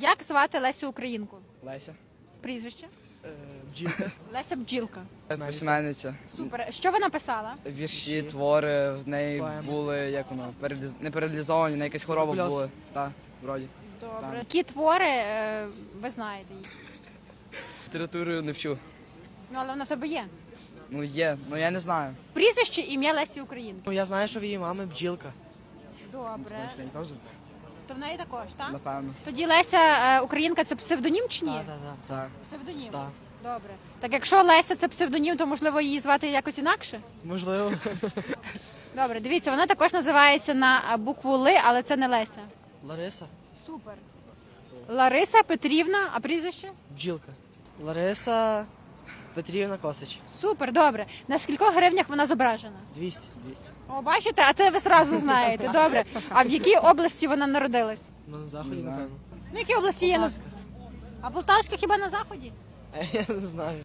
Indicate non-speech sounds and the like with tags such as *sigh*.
Як звати Лесю Українку? Леся. Прізвище? Бджілка. Леся Бджілка. Письменниця. Супер. Що вона писала? Вірші, твори, в неї Поеми. були, як воно, переліз... не паралізовані, на якась хвороба Туберкульоз. були. Так, вроді. Добре. Які твори е, ви знаєте? Літературою не вчу. Ну, але вона в тебе є. Ну є, ну я не знаю. Прізвище, ім'я Лесі Українки. Ну, я знаю, що в її мами бджілка. Добре. Це теж? То в неї також, так? Напевно. Тоді Леся е, Українка це псевдонім чи ні? Так, так, так. Так. Псевдонім. Так. Добре. Так якщо Леся це псевдонім, то можливо її звати якось інакше? Можливо. Добре, дивіться, вона також називається на букву Ли, але це не Леся. Лариса. Супер. Лариса Петрівна, а прізвище? Бджілка. Лариса Петрівна Косич. Супер, добре. На скількох гривнях вона зображена? 200. 200. О, бачите, а це ви зразу знаєте. Добре. А в якій області вона народилась? Ну, на заході, напевно. В якій області є на Полтавська. а Полтавська хіба на заході? *laughs* Я не знаю.